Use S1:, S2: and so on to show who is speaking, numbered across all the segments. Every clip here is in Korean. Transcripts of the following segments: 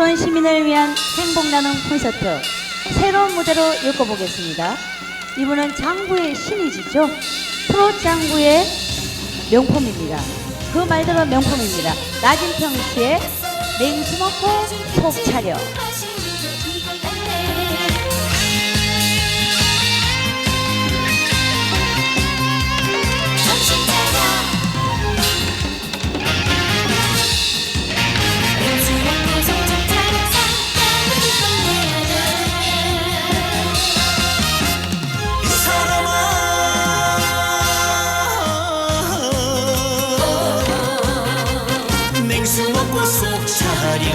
S1: 부천 시민을 위한 행복나눔 콘서트 새로운 무대로 엮어보겠습니다. 이분은 장구의 신이시죠? 프로 장구의 명품입니다. 그 말대로 명품입니다. 낮은 평씨에 냉수 먹고 속 차려.
S2: 기다려.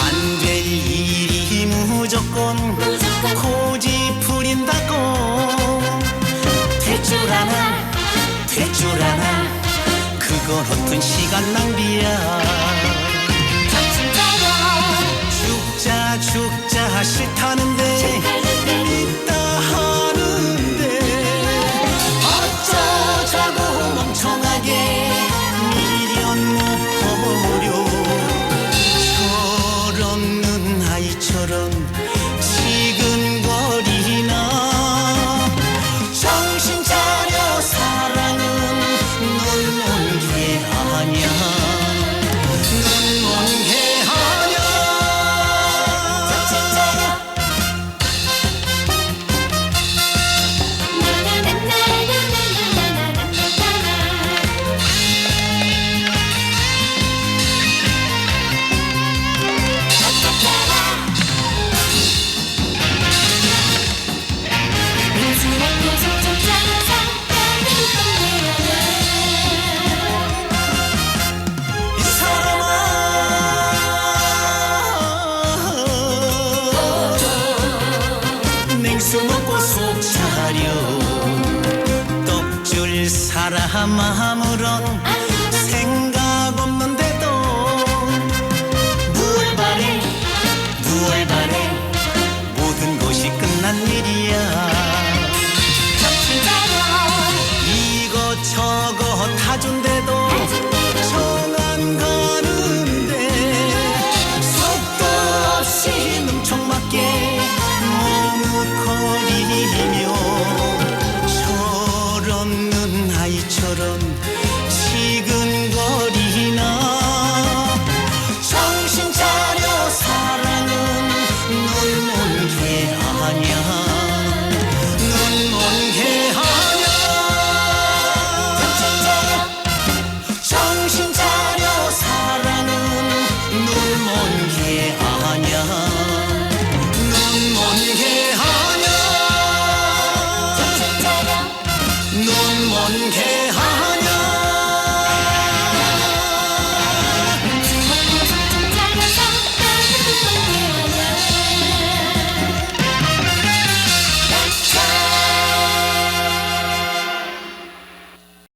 S3: 안 될 일이 무조건, 고집 부린다고. 대줄 하나 대줄 하나. 그건 어떤 시간 낭비야. Yamaha Muron.